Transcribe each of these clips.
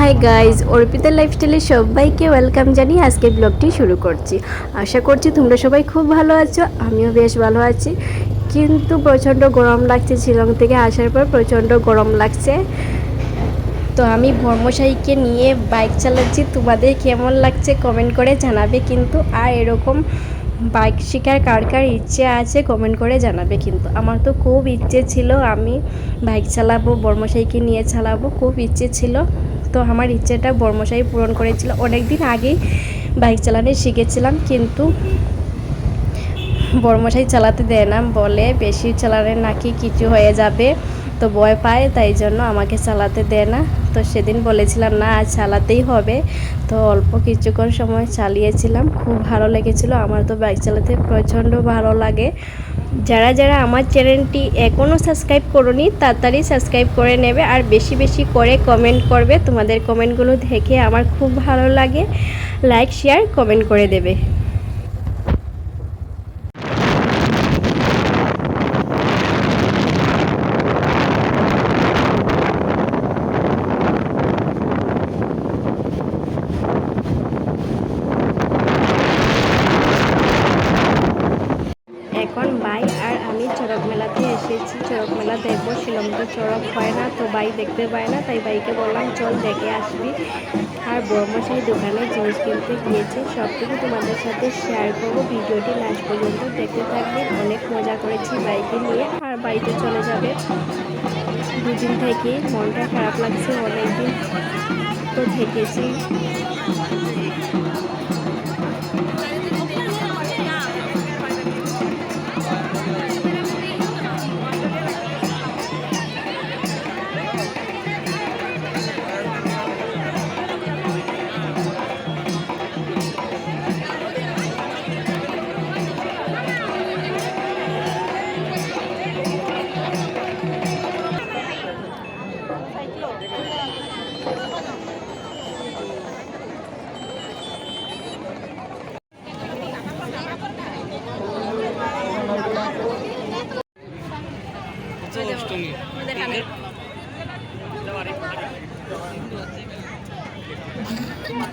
Hi guys Arpita লাইফস্টাইলে সবাইকে welcome জানিয়ে আজকের ব্লগটি শুরু করছি। আশা করছি তোমরা সবাই খুব ভালো আছো, আমিও বেশ ভালো আছি। কিন্তু প্রচণ্ড গরম লাগছে শিলং থেকে আসার পর, প্রচণ্ড গরম লাগছে। তো আমি বর্মশাহীকে নিয়ে বাইক চালাচ্ছি, তোমাদের কেমন লাগছে কমেন্ট করে জানাবে কিন্তু, আর এরকম বাইক শেখার কার কার ইচ্ছে আছে কমেন্ট করে জানাবে কিন্তু। আমার তো খুব ইচ্ছে ছিল আমি বাইক চালাবো বর্মশাহীকে নিয়ে চালাবো, খুব ইচ্ছে ছিল। তো আমার ইচ্ছেটা বর্মশাহী পূরণ করেছিল। অনেক দিন আগেই বাইক চালানো শিখেছিলাম, কিন্তু বর্মশাহী চালাতে দেয় না, বলে বেশি চালালে নাকি কিছু হয়ে যাবে, তো ভয় পায়, তাই জন্য আমাকে চালাতে দেয় না। তো সেদিন বলেছিলাম, না, আজ চালাতেই হবে। তো অল্প কিছুক্ষণ সময় চালিয়েছিলাম, খুব ভালো লেগেছিল। আমার তো বাইক চালাতে প্রচণ্ড ভালো লাগে। যারা যারা আমার চ্যানেলটি এখনও সাবস্ক্রাইব করনি, তাড়াতাড়ি সাবস্ক্রাইব করে নেবে আর বেশি বেশি করে কমেন্ট করবে। তোমাদের কমেন্টগুলো দেখে আমার খুব ভালো লাগে। লাইক শেয়ার কমেন্ট করে দেবে। এখন বাই আর আমি চড়ক মেলাতে এসেছি। চড়ক মেলা দেখব শিলং তো চড়ক হয় না তো বাই দেখতে পায় না, তাই বাইকে বললাম, চল দেখে আসবি। আর বর্মশাহী দোকানে জিনিস কিনতে গিয়েছে। সব কিছু তোমাদের সাথে শেয়ার করব। ভিডিওটি লাস্ট পর্যন্ত দেখতে থাকবে। অনেক মজা করেছি বাইকে নিয়ে। আর বাড়িতে চলে যাবে। দুদিন থেকে মনটা খারাপ লাগছে, অনেকদিন তো থেকেছি।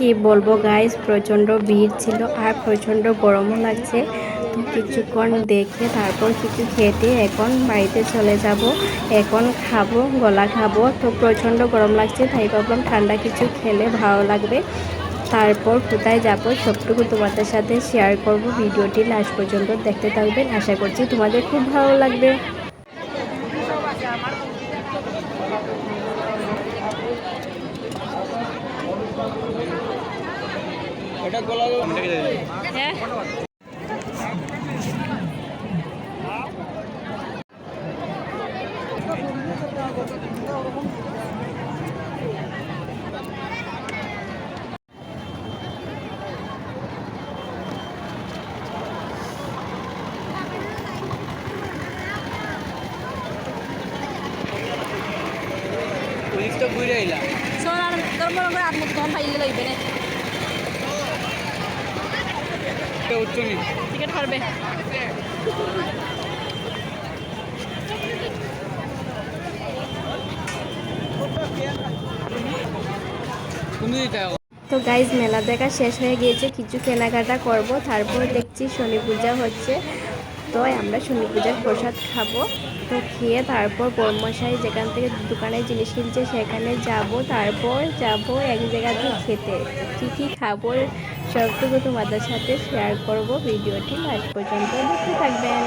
কি বলব গাইস প্রচণ্ড ভিড় ছিল আর প্রচণ্ড গরমও লাগছে। কিছুক্ষণ দেখে তারপর কিছু খেতে এখন বাড়িতে চলে যাব। এখন খাব, গলা খাব। তো প্রচণ্ড গরম লাগছে, তাই ভাবলাম ঠান্ডা কিছু খেলে ভালো লাগবে। তারপর কোথায় যাব সবটুকু তোমাদের সাথে শেয়ার করব ভিডিওটি লাস্ট পর্যন্ত দেখতে থাকবেন। আশা করছি তোমাদের খুব ভালো লাগবে। পুলিশটা ঘুরে আইলা সোনার তোর মনে করে আত্মত তখন পাইলে লইবে না টিকিট করবে। তো গাইজ মেলা দেখা শেষ হয়ে গিয়েছে। কিছু কেনাকাটা করব। তারপর দেখছি শনি পূজা হচ্ছে। তো আমরা শনি পূজার প্রসাদ খাব। তো খেয়ে তারপর বর্মশাই যেখান থেকে দোকানে জিনিস কিনছে সেখানে যাব, তারপর যাব এক জায়গাতে খেতে। কী কী খাব সবটুকু তোমাদের সাথে শেয়ার করব ভিডিওটি। লাস্ট পর্যন্ত দেখতে থাকবেন।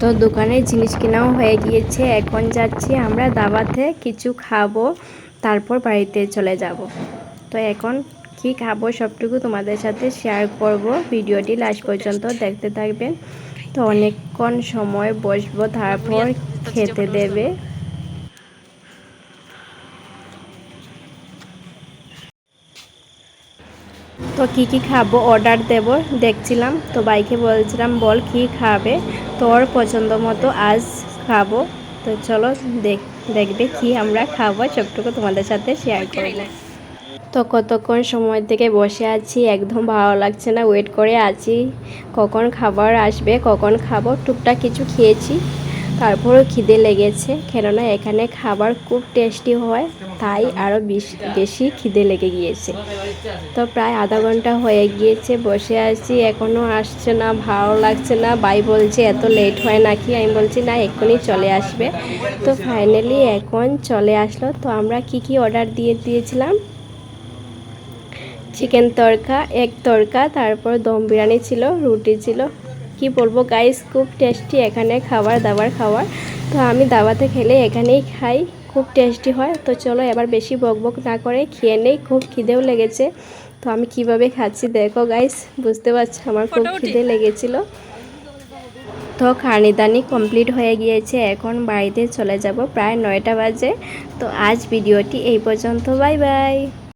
তো দোকানের জিনিস কেনাও হয়ে গিয়েছে। এখন যাচ্ছি আমরা দাবাতে, কিছু খাব, তারপর বাড়িতে চলে যাব। তো এখন কি খাব সবটুকু তোমাদের সাথে শেয়ার করব। ভিডিওটি লাস্ট পর্যন্ত দেখতে থাকবেন। তো অনেকক্ষণ সময় বসবো, তারপর খেতে দেবে। তো কি কি খাব অর্ডার দেব? দেখছিলাম, তো বাইকে বলছিলাম, বল কি খাবে? তোর পছন্দ মতো আজ খাব। তো চলো দেখ, দেখবে কি আমরা খাব, সবটুকু তোমাদের সাথে শেয়ার করব। তো কতক্ষণ সময় থেকে বসে আছি, একদম ভালো লাগছে না ওয়েট করে আছি। কখন খাবার আসবে, কখন খাব, টুকটাক কিছু খেয়েছি। তারপরও খিদে লেগেছে, কেননা এখানে খাবার খুব টেস্টি হয়, তাই আরও বেশি খিদে লেগে গিয়েছে। তো প্রায় আধা ঘণ্টা হয়ে গিয়েছে, বসে আছি, এখনও আসছে না, ভালো লাগছে না বাই বলছে, এত লেট হয় নাকি? আমি বলছি, না, এক্ষুনি চলে আসবে। তো ফাইনালি এখন চলে আসলো। তো আমরা কি কি অর্ডার দিয়ে দিয়েছিলাম? চিকেন তরকা এক তরকা, তারপর দম বিরিয়ানি ছিল, রুটি ছিল। কি বলব গাইস খুব টেস্টি এখানে খাবার দাবার খাবার তো আমি দাবাতে খেলে এখানেই খাই খুব টেস্টি হয়। তো চলো এবার বেশি বকবক না করে খেয়ে নেই খুব খিদেও লেগেছে। তো আমি কীভাবে খাচ্ছি দেখো গাইস বুঝতে পারছ? আমার খুব খিদে লেগেছিল। তো খানিদানি কমপ্লিট হয়ে গিয়েছে এখন বাড়িতে চলে যাব। প্রায় নয়টা বাজে। তো আজ ভিডিওটি এই পর্যন্ত। Bye bye.